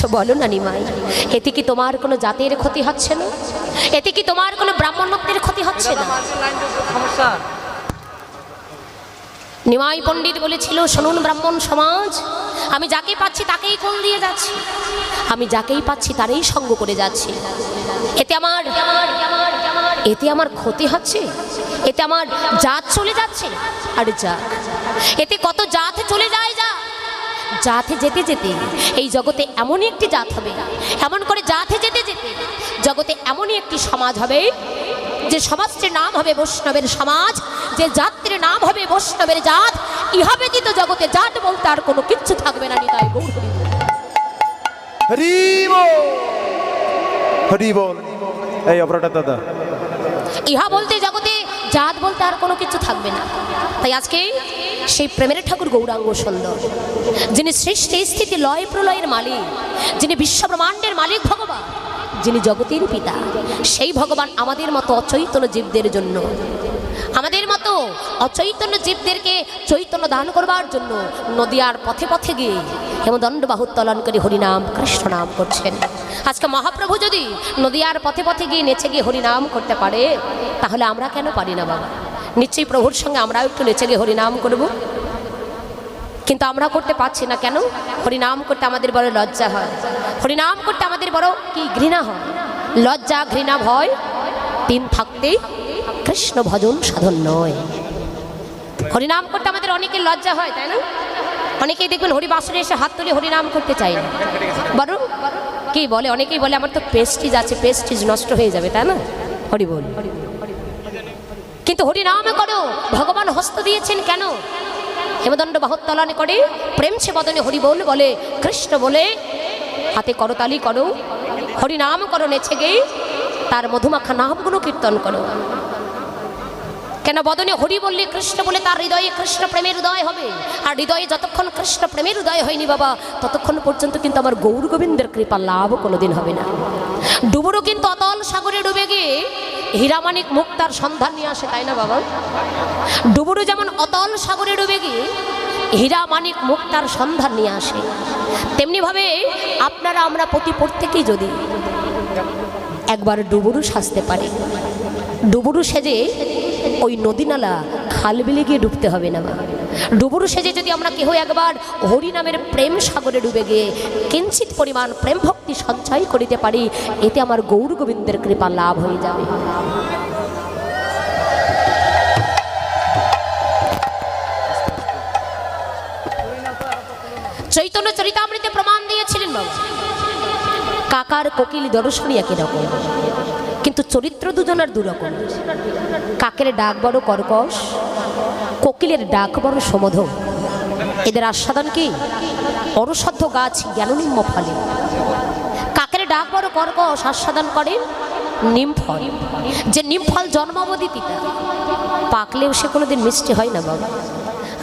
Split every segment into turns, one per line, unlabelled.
আচ্ছা বলো না নিমাই। এতে কি তোমার কোনো জাতের ক্ষতি হচ্ছে না? এতে কি তোমার কোনো ব্রাহ্মণত্বের ক্ষতি হচ্ছে না? নিমাই পণ্ডিত বলেছিল, শুনুন ব্রাহ্মণ সমাজ, আমি যাকে পাচ্ছি তাকেই কোল দিয়ে যাচ্ছি? আমি যাকেই পাচ্ছি তারই সঙ্গ করে যাচ্ছি। এতে আমার এতে আমার ক্ষতি হচ্ছে? এতে আমার জাত চলে যাচ্ছে? আরে যাক। এতে কত জাত চলে যায় যা জাতে যেতে যেতে এই জগতে এমনই একটি জাত হবে। এমন করে জাতে যেতে যেতে জগতে এমনই একটি সমাজ হবে যে সমাজটির নাম হবে বৈষ্ণবের সমাজ যে জাতির নাম হবে বৈষ্ণবের জাত। ইহা ব্যতীত জগতে জাত বলতে আর কোনো কিচ্ছু থাকবে না নিতাই গৌর হরি বল।
হরি বল হরি বল এই অপরাটা দাদা।
ইহা বলতে জগতে জাত বলতে আর কোনো কিছু থাকবে না। তাই আজকে সেই প্রেমের ঠাকুর গৌরাঙ্গ সুন্দর, যিনি সৃষ্টি স্থিতি লয় প্রলয়ের মালিক, যিনি বিশ্বব্রহ্মাণ্ডের মালিক ভগবান, যিনি জগতের পিতা, সেই ভগবান আমাদের মতো অচৈতন্য জীবদের জন্য, আমাদের মতো অচৈতন্য জীবদেরকে চৈতন্য দান করবার জন্য নদিয়ার পথে পথে গিয়ে হেমদণ্ড বাহুত্তলন করে হরিনাম, কৃষ্ণ নাম করছেন। আজকে মহাপ্রভু যদি নদিয়ার পথে পথে গিয়ে নেচে গিয়ে হরিনাম করতে পারে, তাহলে আমরা কেন পারি না বাবা? নিশ্চয়ই প্রভুর সঙ্গে আমরাও একটু নেচে গিয়ে হরিনাম করব। কিন্তু আমরা করতে পারছি না কেন? হরিনাম করতে আমাদের বড় লজ্জা হয়। হরিনাম করতে আমাদের বড় কি ঘৃণা হয়? লজ্জা ঘৃণা ভয়, তিন থাকতেই কৃষ্ণ ভজন সাধন নয়। হরিনাম করতে আমাদের অনেকের লজ্জা হয়, তাই না? অনেকেই দেখবেন হরিবাসনে এসে হাত তুলে হরিনাম করতে চায় না। বলো কি বলে? অনেকেই বলে, আমার তো পেস্টিজ আছে পেস্টিজ নষ্ট হয়ে যাবে। তাই না? হরি বল। কিন্তু হরিনাম করো। ভগবান হস্ত দিয়েছেন কেন? হেমদণ্ড বাহত্তলানে করে প্রেম সে বদনে হরি বল বলে কৃষ্ণ বলে, হাতে করতালি করো, হরিনাম করো নেছে গে তার মধুমাখা নামগুলো কীর্তন করো। কেন বদনে হরি বললে কৃষ্ণ বলে তার হৃদয়ে কৃষ্ণ প্রেমের উদয় হবে? আর হৃদয়ে যতক্ষণ কৃষ্ণ প্রেমের উদয় হয়নি বাবা, ততক্ষণ পর্যন্ত কিন্তু আমার গৌর গোবিন্দের কৃপা লাভ কোনোদিন হবে না। ডুবুরও কিন্তু অতল সাগরে ডুবে গিয়ে হীরামানিক মুক্তার সন্ধান নিয়ে আসে, তাই না বাবা? ডুবুরু যেমন অতল সাগরে ডুবে গিয়ে হীরা মানিক মুক্তার সন্ধান নিয়ে আসে, তেমনিভাবে আপনারা আমরা প্রতি প্রত্যেকেই যদি একবার ডুবুরু সাজতে পারে। ডুবুরু সেজে ওই নদী নালা খাল বিলে গিয়ে ডুবতে হবে না বা ডুবুরু সেজে যদি আমরা কেহ একবার হরি নামের প্রেম সাগরে ডুবে গিয়ে কিঞ্চিত পরিমাণ প্রেম ভক্তি সঞ্চয় করিতে পারি, এতে আমার গৌর গোবিন্দের কৃপা লাভ হয়ে যাবে। চৈতন্য চরিতামৃতে প্রমাণ দিয়েছিলেন বাবা। কাকার কোকিল দর্শনী একই রকম। কিন্তু চরিত্র দুজনের দুরকম। কাকের ডাক বড় কর্কশ, কোকিলের ডাক বড় সমধ এদের আস্বাদন কি? অরসাধ্য গাছ জ্ঞাননিম্ন ফলে। কাকের ডাক বড় কর্কশ আস্বাদন করে নিম ফল। যে নিম ফল জন্মাবধি তিতা। পাকলেও সে কোনোদিন মিষ্টি হয় না বাবা।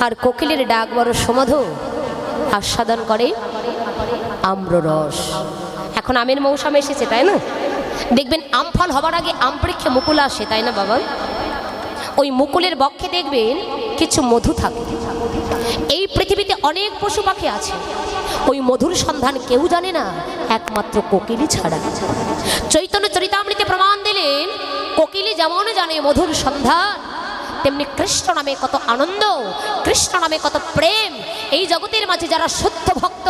আর কোকিলের ডাক বড় সমধ আস্বাদন করে আম্ররস। এখন আমের মৌসুম এসেছে, তাই না? দেখবেন আম ফল হবার আগে আম পরীক্ষা মুকুল আসে, তাই না বাবা? ওই মুকুলের বক্ষে দেখবেন কিছু মধু থাকে। এই পৃথিবীতে অনেক পশু পাখি আছে। ওই মধুর সন্ধান কেউ জানে না, একমাত্র কোকিলই ছাড়া। চৈতন্য চরিতামৃতে প্রমাণ দিলেন কোকিলই যেমন জানে মধুর সন্ধান, তেমনি কৃষ্ণ নামে কত আনন্দ, কৃষ্ণ নামে কত প্রেম, এই জগতের মাঝে যারা শুদ্ধ ভক্ত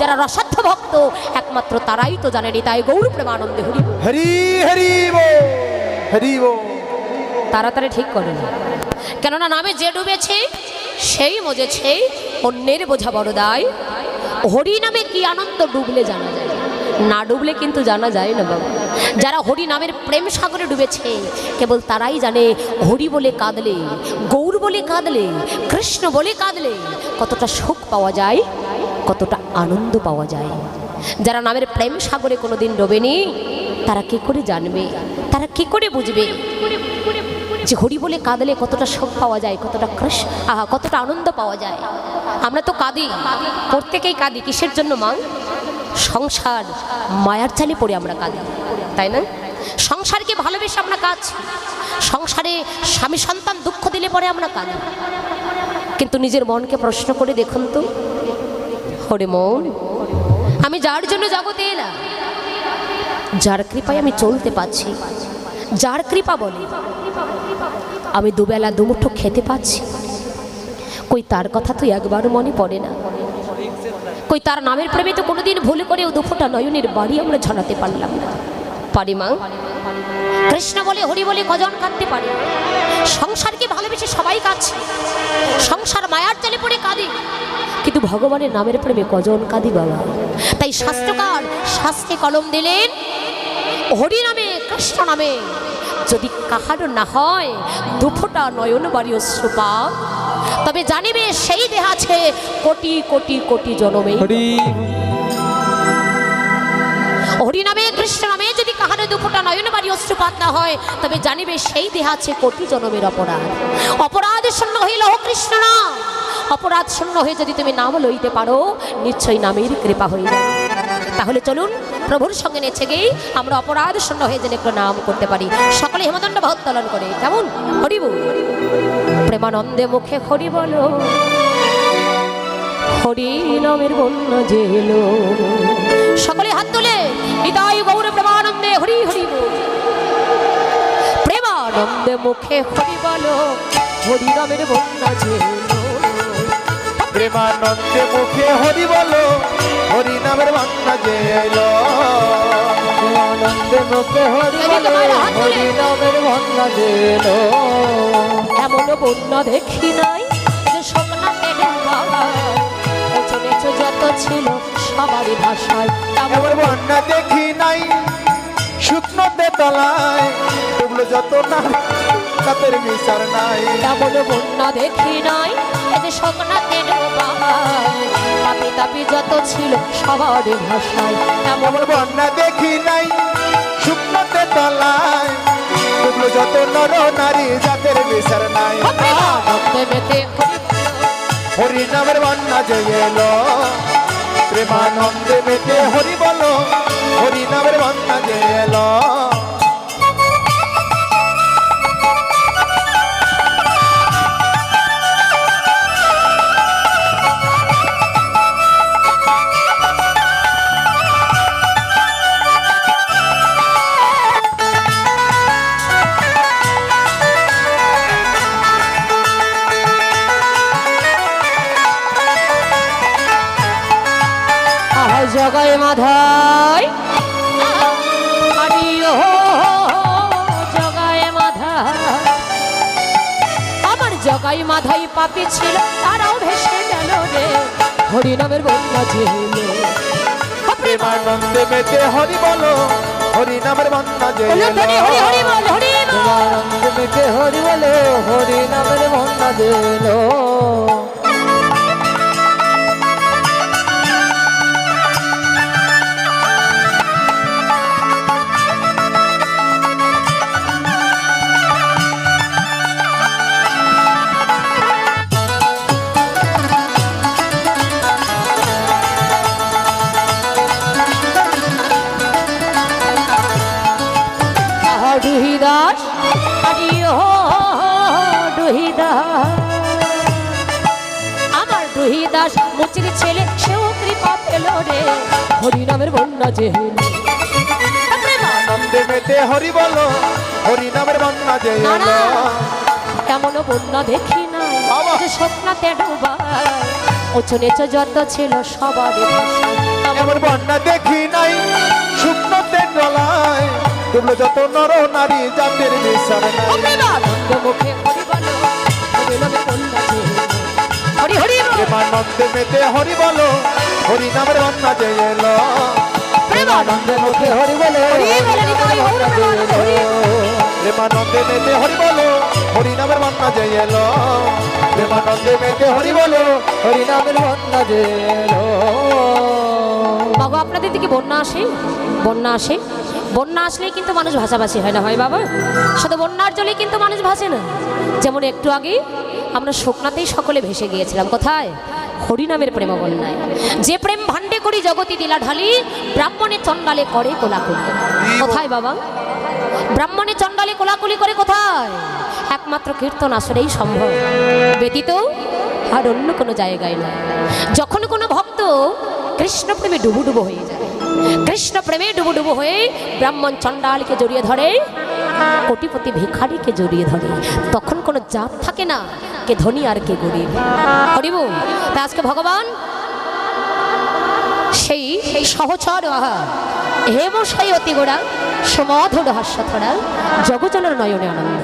যারা রসাধ্য ভক্ত একমাত্র তারাই তো জানেনি তাই গৌর প্রেমানন্দে হরি
হরি হরি হরি
তাড়াতাড়ি ঠিক করে না। কেননা নামে যে ডুবেছে সেই মজেছে অন্যের বোঝা বড় দায়। হরি নামে কি আনন্দ ডুবলে জানা যায়? না ডুবলে কিন্তু জানা যায় না বাবা। যারা হরি নামের প্রেম সাগরে ডুবেছে কেবল তারাই জানে হরি বলে কাঁদলে গৌর বলে কাঁদলে কৃষ্ণ বলে কাঁদলে কতটা সুখ পাওয়া যায়। কতটা আনন্দ পাওয়া যায়। যারা নামের প্রেম সাগরে কোনোদিন ডোবেনি, তারা কি করে জানবে? তারা কি করে বুঝবে? যে হরি বলে কাঁদলে কতটা সুখ পাওয়া যায়, কতটা কৃষ আহা, কতটা আনন্দ পাওয়া যায়। আমরা তো কাঁদি। প্রত্যেকেই কাঁদি। কিসের জন্য, মা? সংসার মায়ার চালে পড়ে আমরা কাঁদি। তাই না? সংসারকে ভালোবেসে আমরা কাজ সংসারে স্বামী সন্তান দুঃখ দিলে পরে আমরা কাঁদি। কিন্তু নিজের মনকে প্রশ্ন করে দেখুন তো মন আমি যার জন্য জগতে এলাম, যার কৃপায় আমি চলতে পাচ্ছি যার কৃপা বলে আমি দুবেলা দুমুঠো খেতে পাচ্ছি কই তার কথা তো একবারও মনে পড়ে না। কই তার নামের প্রেমে তো কোনোদিন ভুল করেও দুফোটা নয়নের বাড়ি আমরা ঝরাতে পারলাম না। পারি মা? কৃষ্ণ বলে হরি বলে কজন কাঁদতে পারে। সংসারকে ভালোবেসে সবাই কাঁদছে? সংসার মায়ার চালে পড়ে কাঁদে। কিন্তু ভগবানের নামের প্রেমে কজন কাঁদি বাবা। তাই শাস্ত্রকার শাস্ত্রে কলম দিলেন হরি নামে কৃষ্ণ নামে। যদি কাহারও না হয় দুফোটা নয়ন বাড়ি শ্রুপা তবে জানিবে সেই দেহ আছে কোটি কোটি কোটি জনমে।
হরি।
হরি নামে কৃষ্ণ নামে কাহারে দুফোটা নয়ন বাড়ি অশ্রুপাত না হয়, তবে জানিবে সেই দেহ আছে কোটি জনমের অপরাধ। অপরাধ শূন্য হইল কৃষ্ণ না অপরাধ শূন্য হয়ে যদি তুমি নাম লইতে পারো, নিশ্চয়ই নামের কৃপা হইল তাহলে চলুন, প্রভুর সঙ্গে নেচে গিয়ে আমরা অপরাধ শূন্য হয়ে যেন একটু নাম করতে পারি। সকলে হেমদণ্ড ভক্তলন করে, কেমন? হরিব প্রেমানন্দে মুখে হরি বলো। হরি নামের বন্য জেলো। সকলে হাত তুলে হৃদয় গৌর হরি হরি বল। প্রেমানন্দে মুখে হরি বলো হরি নামের বন্যা জেলো
প্রেমানন্দে মুখে হরি বলো হরি নামের বান্না যে আনন্দে মুখে হরি
হাত তুলে।
নামের বান্না যে
এমন বন্যা দেখি নাই যে নিচু যত ছিল সবারই ভাষায়
এমন
তেমন
বন্যা দেখি নাই শুকনোতে তলায় ডুবলো যত না তাদের বিচার নাই।
তেমন বন্যা দেখি নাই যে তাপি তাপি যত ছিল ভাষায়
এমন বন্যা দেখি নাই ডুবলো যত নর নারী যাদের বিচার নাই।
আনন্দে মেতে
হরি বন্যা যে এলো প্রেমানন্দে মেতে হরি বলো হরি নামের বন্ধা যে
জগায় মাধাই জগায় আমার জগাই মাধাই পাপি ছিল তারাও ভেসে গেল রে। হরি নামের বন্যা ঝেলে
প্রেমানন্দে মেতে হরি বলো হরি নামের বন্যা যে প্রেমানন্দে মেতে হরি বলো হরি নামের বন্যা
কৃপা পেল রে হরি নামের বন্যা জেহেলে
আনন্দে মেতে হরি বলো হরি নামের বন্যা যে
না,
এলো
না। এমনও বন্যা দেখি না। যে স্বপ্নাতে ডুবায়। উঁচু নিচু যত ছিল ভাষায়
এমন বন্যা দেখি নাই শুকনোতে তলায় ডুবলো যত নর নারী যাদের বিচার
মুখে হরি বলো হরি হরি
মেতে হরি বলো হরি নামের যে এলো।
প্রেমানন্দে
মুখে হরি বলো। প্রেমানন্দে মেতে হরি বলো হরি নামের যে এলো। প্রেমানন্দে মেতে হরি বলো হরি নামের যে এলো।
বাবা আপনাদের দিকে বন্যা আসে বন্যা আসে। বন্যা আসলেই কিন্তু মানুষ ভাষাভাষী হয় না হয় বাবা? শুধু বন্যার জলে কিন্তু মানুষ ভাসে না। যেমন একটু আগে আমরা শুকনাতেই সকলে ভেসে গিয়েছিলাম। কোথায়? হরিনামের প্রেম বন্যায় যে প্রেম ভাণ্ডে করি জগতি দিলা ঢালি, ব্রাহ্মণে চণ্ডালে করে কোলাকুলি। কোথায় বাবা? ব্রাহ্মণে চণ্ডালে কোলাকুলি করে কোথায়? একমাত্র কীর্তন আসলেই সম্ভব। ব্যতীত আর অন্য কোনো জায়গায় নয়। যখন কোনো ভক্ত কৃষ্ণ প্রেমে হয়ে যায়, কৃষ্ণ প্রেমে হয়ে ব্রাহ্মণ চণ্ডালকে জড়িয়ে ধরে কোটিপতি ভিখারিকে জড়িয়ে ধরে। তখন কোনো জাত থাকে না কে ধনী আর কে গরিব। হরিব তা আজকে ভগবান সেই সেই সহচর, আহা হেমশাই অতি গোড়া সমাধুর হাস্যথরা জগজনের নয়নে আনন্দ।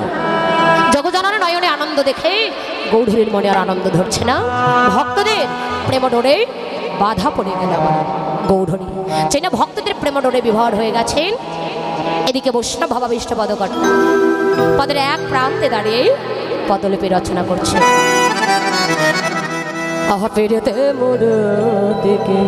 জগজনের নয়নে আনন্দ দেখে গৌধীর মনে আর আনন্দ ধরছে না। ভক্তদের প্রেম ডোরে বাধা পড়ে গেল আমার গৌধরী যে না ভক্তদের প্রেম ডোরে বিবাহ হয়ে গেছেন এদিকে বৈষ্ণব ভাবাবিষ্ট পদকর্তা পদের এক প্রান্তে দাঁড়িয়ে পদলিপি রচনা করছে। আহ পেরেতে মোর দিকে।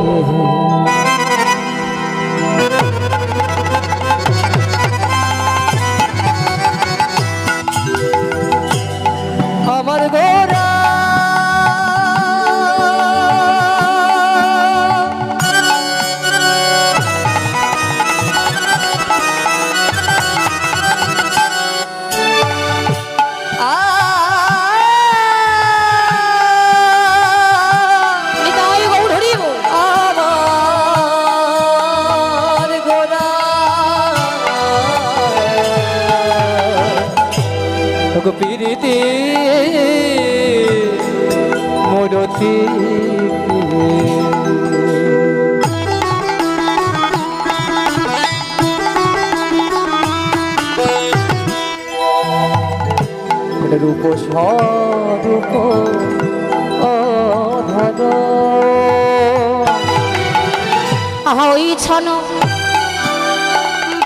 আহা ওই ছন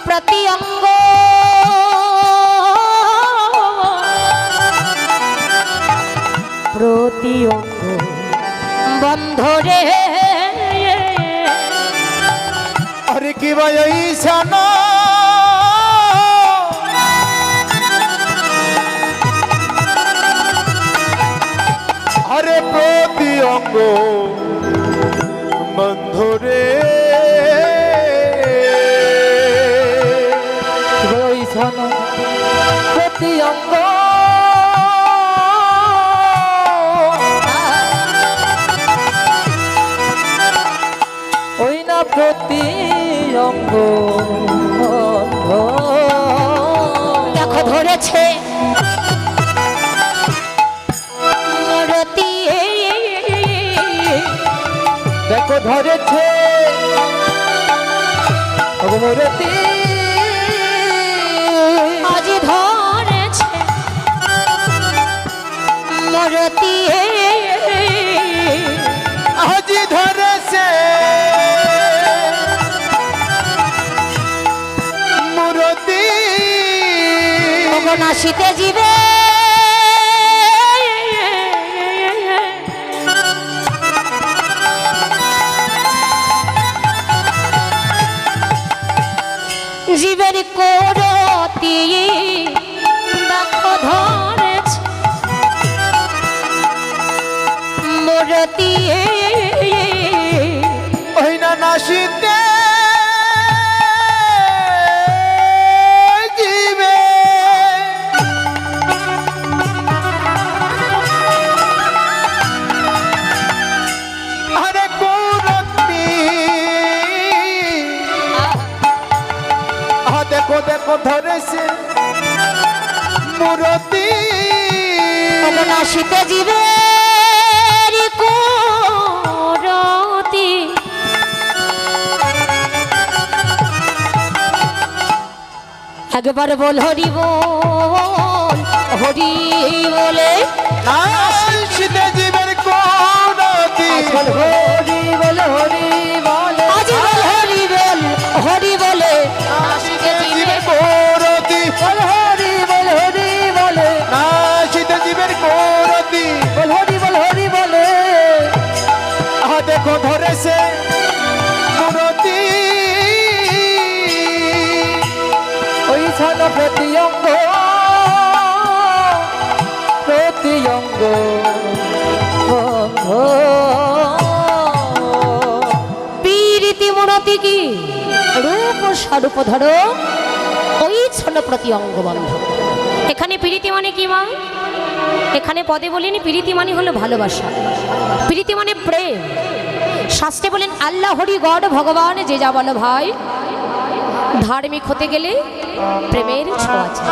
প্রতি অঙ্গ।
প্রতি অঙ্গ।
বন্ধ রে।
আরে কি ভাই আরে প্রতি অঙ্গ
দেখো ধরেছে।
দেখো ধরেছে।
আজ ধরেছে। মরতি নাসিতে জীবে। জীবের করতি বল হরি বল হরি বলে
জীবের কুরতি হরি বল হরি বল
আজ বল হরি বল হরি বলে নাসিতে জীবে
কোরতি বল হরি বল হরি বলে নাসিতে জীবের কোরতি বল হরি প্রতি অঙ্গ প্রতি অঙ্গ
পীরিতি কি? রূপ স্বরূপ ধরো ওই ছন্ন প্রতি অঙ্গ বন্ধ। এখানে প্রীতি মানে কি মা এখানে পদে বলিনি প্রীতি মানে হলো ভালোবাসা। প্রীতি মানে প্রেম। শাস্ত্রে বলেন, আল্লাহ হরি গড, ভগবান যে যা বলো ভাই। ধার্মিক হতে গেলে প্রেমের ছোঁয়া চাই।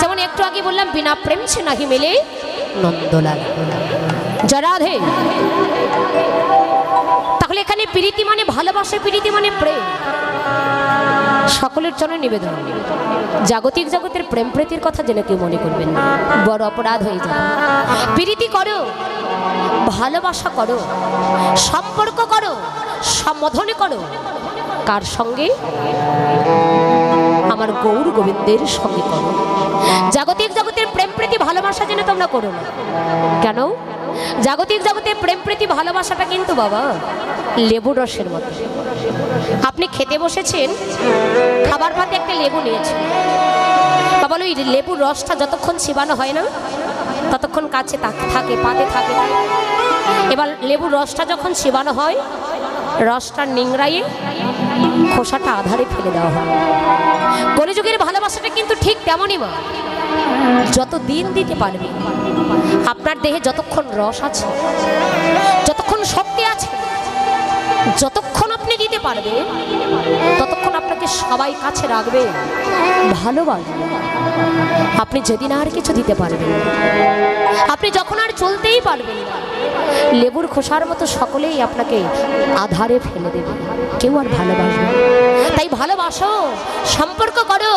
যেমন একটু আগে বললাম, বিনা প্রেম সে নাহি মেলে নন্দলাল। জরাধে তাহলে এখানে প্রীতি মানে ভালোবাসা, প্রীতি মানে প্রেম। সকলের জন্য নিবেদন। জাগতিক জগতের প্রেম প্রীতির কথা জেনে কেউ মনে করবেন বড় অপরাধ হয়ে যায়। প্রীতি করো, ভালোবাসা করো, সম্পর্ক করো, সম্বোধন করো। কার সঙ্গে? আমার গৌর গোবিন্দের সঙ্গে করো। জাগতিক জগতের প্রেম প্রীতি ভালোবাসা যেন তোমরা করো না। কেন? জাগতিক জগতে প্রেম প্রীতি ভালোবাসাটা কিন্তু বাবা লেবু রসের মতো। আপনি খেতে বসেছেন, খাবার পাতে একটা লেবু নিয়েছেন। বাবা ওই লেবুর রসটা যতক্ষণ চিবানো হয় না, ততক্ষণ কাছে থাকে পাতে থাকে। এবার লেবুর রসটা যখন চিবানো হয়, রসটা নিংড়াইয়ে খোসাটা আধারে ফেলে দেওয়া হয়। কলিযুগের ভালোবাসাটা কিন্তু ঠিক তেমনই মা। যত দিন দিতে পারবে আপনার দেহে যতক্ষণ রস আছে যতক্ষণ শক্তি আছে পারবেন ততক্ষণ আপনাকে সবাই কাছে রাখবে। ভালোবাসবে। আপনি যেদিন আর কিছু দিতে পারবেন আপনি যখন আর চলতেই পারবেন লেবুর খোসার মতো সকলেই আপনাকে আধারে ফেলে দেবে। কেউ আর ভালোবাসবে তাই ভালোবাসো, সম্পর্ক করো,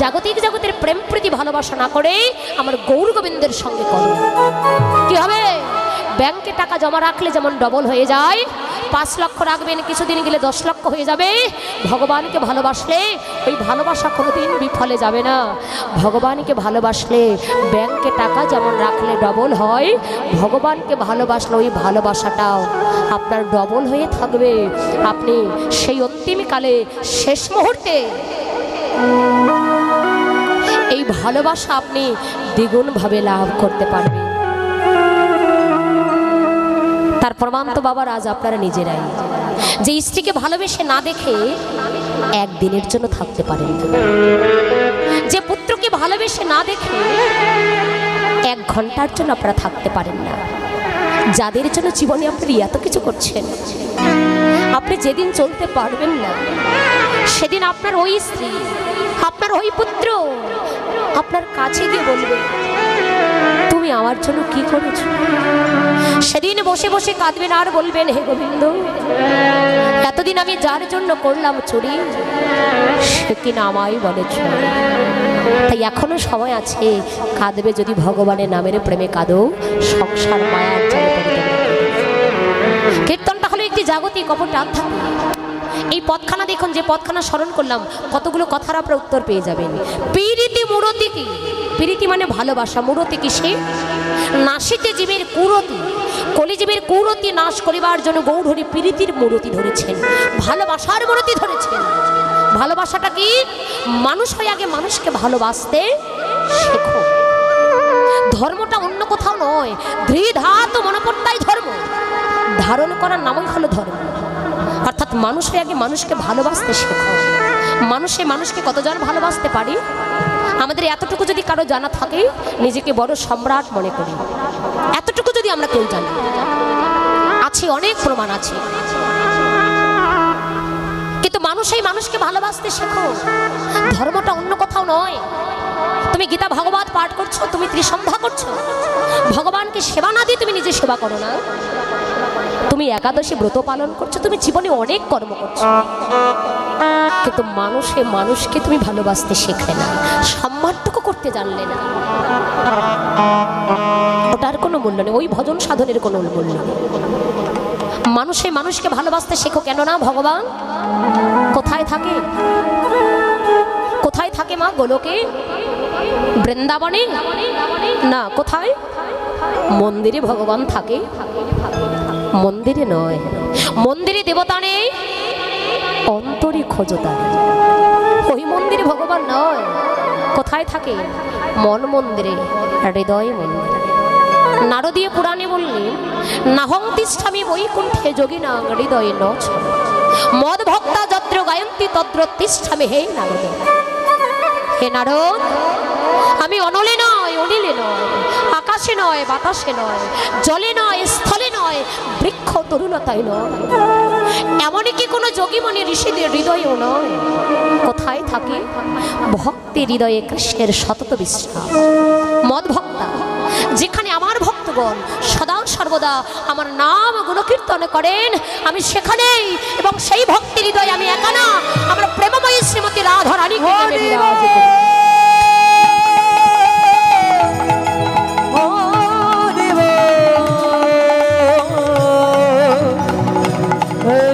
জাগতিক জগতের প্রেম প্রীতি ভালোবাসা না করে আমার গৌর গোবিন্দের সঙ্গে করো। কি হবে? ব্যাংকে টাকা জমা রাখলে যেমন ডবল হয়ে যায় পাঁচ লক্ষ রাখবেন, কিছুদিন গেলে দশ লক্ষ হয়ে যাবে। ভগবানকে ভালোবাসলে ওই ভালোবাসা কোনোদিন বিফলে যাবে না। ভগবানকে ভালোবাসলে ব্যাংকে টাকা যেমন রাখলে ডবল হয়, ভগবানকে ভালোবাসলে ওই ভালোবাসাটাও আপনার ডবল হয়ে থাকবে। আপনি সেই অন্তিমকালে শেষ মুহূর্তে এই ভালোবাসা আপনি দ্বিগুণভাবে লাভ করতে পারবেন। তার প্রমাণ তো বাবার আজ আপনারা নিজেরাই। যে স্ত্রীকে ভালোবেসে না দেখে একদিনের জন্য থাকতে পারেন যে পুত্রকে ভালোবেসে না দেখে এক ঘণ্টার জন্য আপনারা থাকতে পারেন না। যাদের জন্য জীবনে আপনি এত কিছু করছেন, আপনি যেদিন চলতে পারবেন না, সেদিন আপনার ওই স্ত্রী, আপনার ওই পুত্র আপনার কাছে গিয়ে বলবে তুমি আমার জন্য কি করেছ? সেদিন বসে বসে কাঁদবেন আর বলবেন, হে গোবিন্দ, এতদিন আমি যার জন্য করলাম চুরি সেদিন আমায় বলেছ। তাই এখনও সময় আছে, কাঁদবে যদি ভগবানের নামের প্রেমে কাঁদো, সংসার মায়ার জলে কীর্তনটা হলো একটি জাগতিক আধ্যাত্মিক এই পথখানা দেখুন, যে পথখানা স্মরণ করলাম, কতগুলো কথার আপনার উত্তর পেয়ে যাবেন। পিরিতি মুরতি কি? পিরিতি মানে ভালোবাসা, মুরতি কি সে নাসিতে জীবের কুরতি, কলিজীবের কুরতি নাশ করিবার জন্য গৌরহরি পিরিতির মূরতি ধরেছেন, ভালোবাসার মূরতি ধরেছেন। ভালোবাসাটা কি? মানুষ হয়ে আগে মানুষকে ভালোবাসতে শেখো। ধর্মটা অন্য কোথাও নয়, ধৃধাত মনোপত্তাই ধর্ম। ধারণ করার নামই হলো ধর্ম। অর্থাৎ মানুষ হয়ে আগে মানুষকে ভালোবাসতে শেখো। মানুষে মানুষকে কতজন ভালোবাসতে পারি? আমাদের এতটুকু যদি কারও জানা থাকে, নিজেকে বড় সম্রাট মনে করি। এতটুকু যদি আমরা কেউ জানি। আছে, অনেক প্রমাণ আছে। কিন্তু মানুষই মানুষকে ভালোবাসতে শেখো। ধর্মটা অন্য কোথাও নয়। তুমি গীতা ভগবত পাঠ করছ, তুমি ত্রিসন্ধ্যা করছ। ভগবানকে সেবা না দিয়ে তুমি নিজে সেবা করো না। তুমি একাদশী ব্রত পালন করছ, তুমি জীবনে অনেক কর্ম করছ। কিন্তু মানুষে মানুষকে তুমি ভালোবাসতে শেখে না, সম্মানটুকু করতে জানলে না। ওটার কোনো মূল্য নেই, ওই ভজন সাধনের কোনো মূল্য নেই। মানুষে মানুষকে ভালোবাসতে শেখো কেন না, ভগবান? কোথায় থাকে? কোথায় থাকে মা গোলকে? বৃন্দাবনে? না, কোথায়? মন্দিরে ভগবান থাকে। মন্দিরে নয় মন্দিরে দেবতা নেই। অন্তরে খোঁজতা ওই মন্দিরে ভগবান নয় কোথায় থাকে? মন মন্দিরে হৃদয় মন্দিরে। নারদীয় পুরাণে বললেন নাহং তিষ্ঠামি বৈকুণ্ঠে যোগী যোগিনা হৃদয়ে ন মদ ভক্তা যত্র গায়ন্তি তদ্র তিষ্ঠামি হে নারদ। হে নারদ আমি অনলে নয় অনিলে নয় আকাশে নয় বাতাসে নয় জলে নয় স্থলে নয় বৃক্ষ তরুণতায় নয়। এমনই কি কোনো যোগীমণি ঋষিদের হৃদয়ও নয়? কোথায় থাকে? ভক্তের হৃদয়ে কৃষ্ণের সতত বিশ্রাম। মদ ভক্তা যেখানে আমার ভক্তগণ সদা সর্বদা আমার নাম গুণকীর্তন করেন আমি সেখানেই এবং সেই ভক্তির হৃদয়ে আমি একা না আমার প্রেমময়ী শ্রীমতী রাধা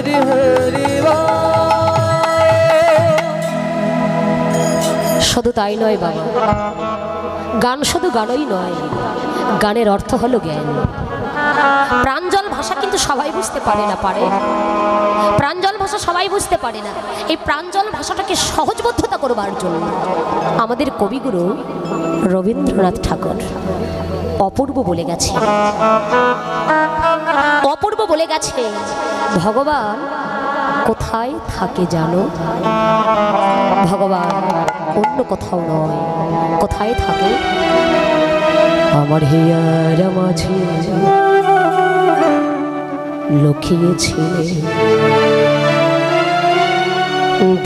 হরি হরি
শুধু তাই নয় বাবা, গান শুধু গানই নয়, গানের অর্থ হলো জ্ঞান। প্রাঞ্জল ভাষা কিন্তু সবাই বুঝতে পারে না, পারে? প্রাঞ্জল ভাষা সবাই বুঝতে পারে না। এই প্রাঞ্জল ভাষাটাকে সহজবদ্ধতা করবার জন্য আমাদের কবিগুরু রবীন্দ্রনাথ ঠাকুর অপূর্ব বলে গেছে অপূর্ব বলে গেছে। ভগবান কোথায় থাকে জানো? ভগবান অন্য কোথাও নয়। কোথায় থাকে? আমার হিয়ার মাঝে লুকিয়েছিলে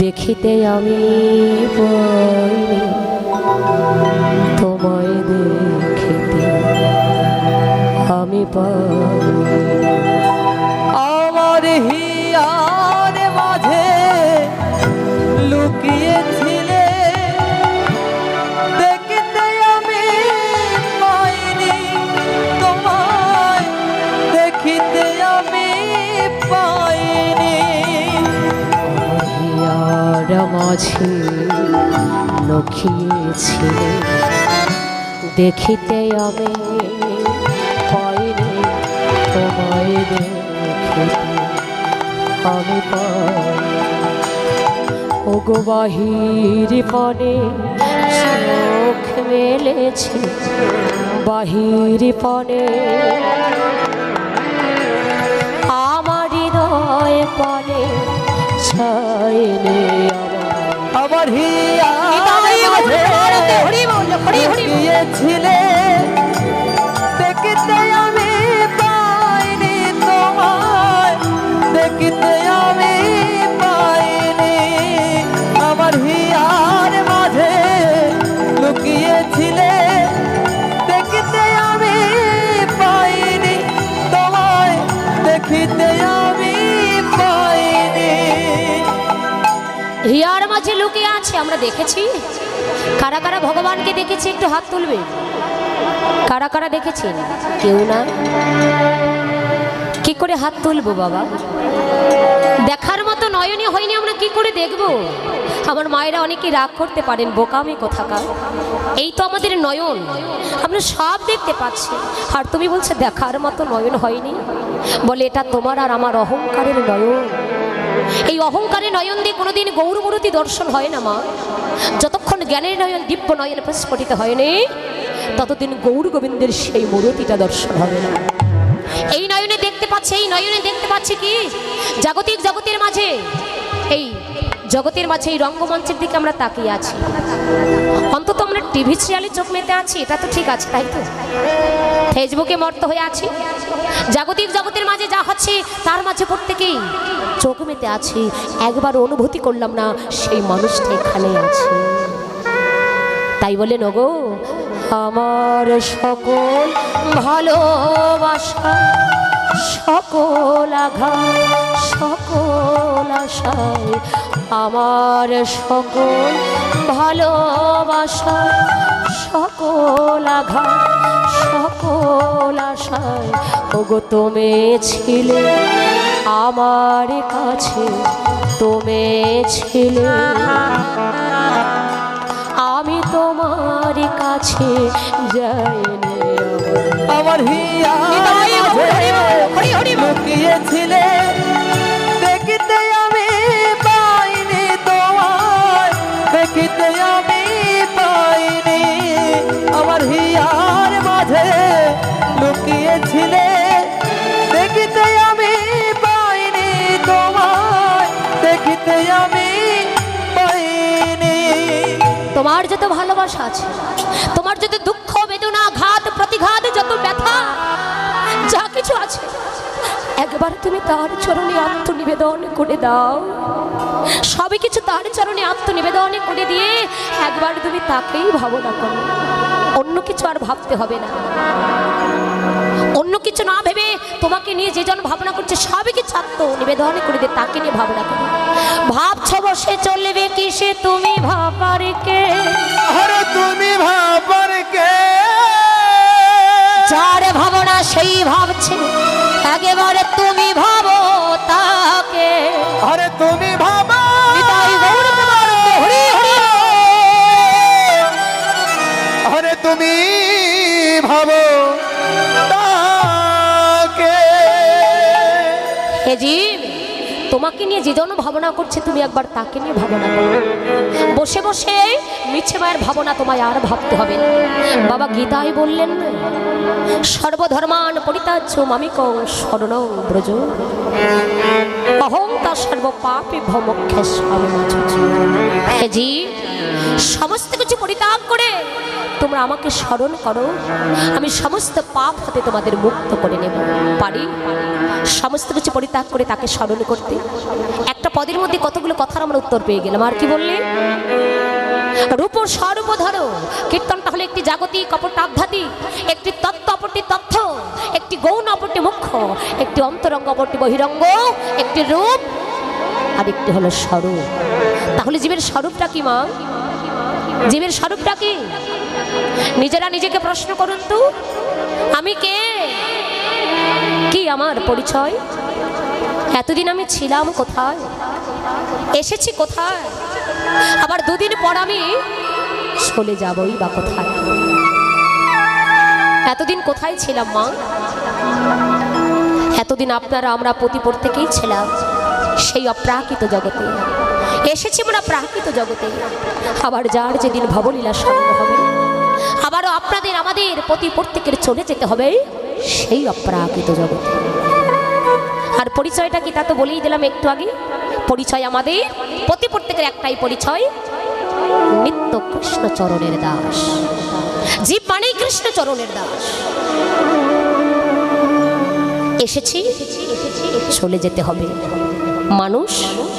দেখিতে আমি তোমায় আমি
আমার হিয়ার মাঝে লুকিয়েছিলে। দেখতে আমি পাইনি তোমায়। দেখিতে আমি পাইনি।
হিয়ার মাঝে লুকিয়েছিল। দেখিতে আমি তোমায় দেখিতে আমি পাই। ওগো বাহির পানে চোখ মেলেছে বাহির পানে। আমার হৃদয় পানে ছাইলে
আমার। হিয়ার মাঝে দেখতে আমি পাইনি। আমার হিয়ার মাঝে লুকিয়েছিলে। দেখতে আমি পাইনি, তোমায় দেখিতে আমি পাইনি।
হিয়ার মাঝে লুকিয়ে আছে, আমরা দেখেছি। কারা কারা ভগবানকে দেখেছি, একটু হাত তুলবে। কারা কারা দেখেছেন? কেউ না? কি করে হাত তুলবো বাবা? দেখার মতো নয়নই হয়নি, আমরা কি করে দেখব? আমার মায়েরা অনেকে রাগ করতে পারেন, বোকামি কোথাকার। এই তো আমাদের নয়ন। আমরা সব দেখতে পাচ্ছি। আর তুমি বলছো, দেখার মতো নয়ন হয়নি? বলে, এটা তোমার আর আমার অহংকারের নয়ন। এই অহংকারে নয়ন দিয়ে কোনোদিন গৌরমূরতি দর্শন হয় না মা। যতক্ষণ জ্ঞানের নয়ন দিব্য নয়ন প্রস্ফুটিত হয়নি, ততদিন গৌর গোবিন্দের সেই মূরতিটা দর্শন হবে না। এই নয়নে দেখতে পাচ্ছে, এই নয়নে দেখতে পাচ্ছে কি? জাগতিক জগতের মাঝে, এই জগতের মাঝে এই রঙ্গমঞ্চের দিকে আমরা তাকিয়ে আছি। অন্তত আমরা টিভি সিরিয়ালে চোখ মেতে আছি, এটা তো ঠিক আছে, তাই তো? ফেসবুকে মর্ত হয়ে আছি। জাগতিক জগতের মাঝে যা হচ্ছে, তার মাঝে প্রত্যেকেই চোখ মেতে আছি। একবার অনুভূতি করলাম না, সেই মানুষটা এখানে আছে। তাই বলে নগো আমার সকল ভালোবাসা, সকল আঘাত, সকল আশায়, আমার সকল ভালোবাসা, সকল আঘাত, সকল আশায়। ওগো, তুমি ছিলে আমার কাছে, তুমি ছিলে। তোমার কাছে যাইনি।
আমার হিয়ার
ভালোবাসা আছে। তোমার যদি দুঃখ, বেদনা, ঘাত, প্রতিঘাত, যত ব্যথা, যা কিছু আছে, একবার তুমি তার চরণে আত্মনিবেদন করে দাও। সবই কিছু তার চরণে আত্মনিবেদন করে দিয়ে একবার তুমি তাকেই ভাবনা করো। অন্য কিছু আর ভাবতে হবে না। অন্য কিছু না ভেবে তোমাকে নিয়ে যে জন ভাবনা করছে, সবই কিছু আত্ম নিবেদন করে দিয়ে তাকে নিয়ে ভাবনা করো। ভাবছ বসে চলবে কি সে তুমি ভাবার কে? যার ভাবনা সেই ভাবছে একেবারে তুমি ভাবো তাকে।
আরে তুমি ভাবা। আরে তুমি ভাবো তাকে।
হে জীব তোমাকে নিয়ে যে জন ভাবনা করছে তুমি একবার তাকে নিয়ে ভাবনা করো। বসে বসে মিছে মায়ের ভাবনা তোমায় আর ভাবতে হবে না। বাবা গীতায় বললেন না সর্বধর্মান পরিতাজ্য মামিকং শরণ ব্রজ। অহং তা সর্ব পাপে ভমক্ষে জীব সমস্ত কিছু পরিত্যাগ করে তোমরা আমাকে স্মরণ করো। আমি সমস্ত পাপ হতে তোমাদের মুক্ত করে নেব। পারি? সমস্ত কিছু পরিত্যাগ করে তাকে স্মরণ করতে। পদের মধ্যে কতগুলো কথার আমরা উত্তর পেয়ে গেলাম। আর কি বললে? রূপ স্বরূপ ধরো। কীর্তনটা হলো একটি জাগতিক, অপরটি আধ্যাত্মিক। একটি তত্ত্ব, অপরটি তথ্য। একটি গৌণ, অপরটি মুখ্য। একটি অন্তরঙ্গ, অপরটি বহিরঙ্গ। একটি রূপ আর একটি হলো স্বরূপ। তাহলে জীবের স্বরূপটা কি, মা? জীবের স্বরূপটা কি? নিজেরা নিজেকে প্রশ্ন করুন তো। আমি কে? কি আমার পরিচয়? এতদিন আমি ছিলাম কোথায়? এসেছি কোথায়? আবার দুদিন পর আমি চলে যাবই বা কোথায়? এতদিন কোথায় ছিলাম, মা? এতদিন আপনারা আমরা প্রতি প্রত্যেকেই ছিলাম সেই অপ্রাকৃত জগতে। এসেছি আমরা প্রাকৃত জগতে। আবার যার যেদিন ভবলীলা সঙ্গ হবে, আবারও আপনাদের, আমাদের প্রতি প্রত্যেকের চলে যেতে হবে সেই অপ্রাকৃত জগতে। আর পরিচয়টা কি তা তো বলেই দিলাম একটু আগে। পরিচয় আমাদের। প্রতি প্রত্যেকের একটাই পরিচয়, নিত্য কৃষ্ণ চরণের দাস। জীব মানেই কৃষ্ণ চরণের দাস। এসেছি, চলে যেতে হবে। মানুষ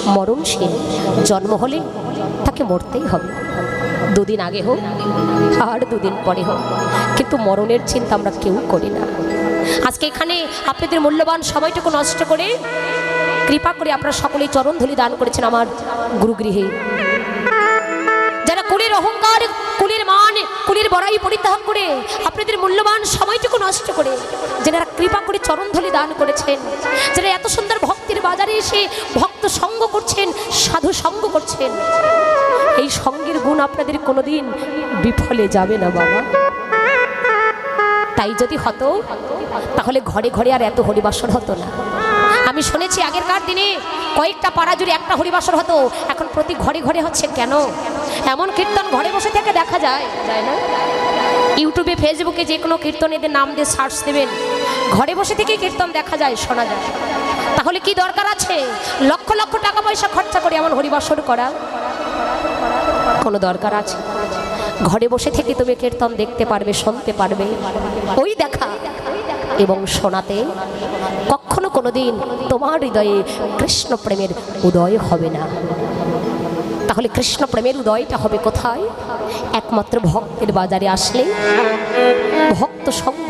মরণশীল, জন্ম হলে তাকে মরতেই হবে। দুদিন আগে হোক, আর দুদিন পরে হোক। কিন্তু মরণের চিন্তা আমরা কেউ করি না। আজকে এখানে আপনাদের মূল্যবান সময়টুকু নষ্ট করে কৃপা করে আপনারা সকলেই চরণধুলি দান করেছেন আমার গুরুগৃহে। যারা কুলের অহংকার, কুলের মান, কুলের বড়াই পরিত্যাগ করে, আপনাদের মূল্যবান সময়টুকু নষ্ট করে, যারা কৃপা করে চরণধলি দান করেছেন, যারা এত সুন্দর ভক্তির বাজারে এসে ভক্ত সঙ্গ করছেন, সাধু সঙ্গ করছেন, এই সঙ্গের গুণ আপনাদের কোনোদিন বিফলে যাবে না বাবা। তাই যদি হতো, তাহলে ঘরে ঘরে আর এত হরিবাসর হতো না। আমি শুনেছি আগেরকার দিনে কয়েকটা পাড়া জুড়ে একটা হরিবাসর হতো। এখন প্রতি ঘরে ঘরে হচ্ছে কেন? এমন কীর্তন ঘরে বসে থেকে দেখা যায়। যায় না? ইউটিউবে, ফেসবুকে যে কোনো কীর্তনেদের নাম দিয়ে সার্চ দেবেন। ঘরে বসে থেকে কীর্তন দেখা যায়, শোনা যায়। তাহলে কি দরকার আছে? লক্ষ লক্ষ টাকা পয়সা খরচা করে এমন হরিবাসর করা? কোনো দরকার আছে? ঘরে বসে থেকে তুমি কীর্তন দেখতে পারবে, শুনতে পারবে। ওই দেখা এবং শোনাতে কখনো কোনোদিন তোমার হৃদয়ে কৃষ্ণ প্রেমের উদয় হবে না। তাহলে কৃষ্ণ প্রেমের উদয়টা হবে কোথায়? একমাত্র ভক্তের বাজারে আসলে ভক্ত সঙ্গ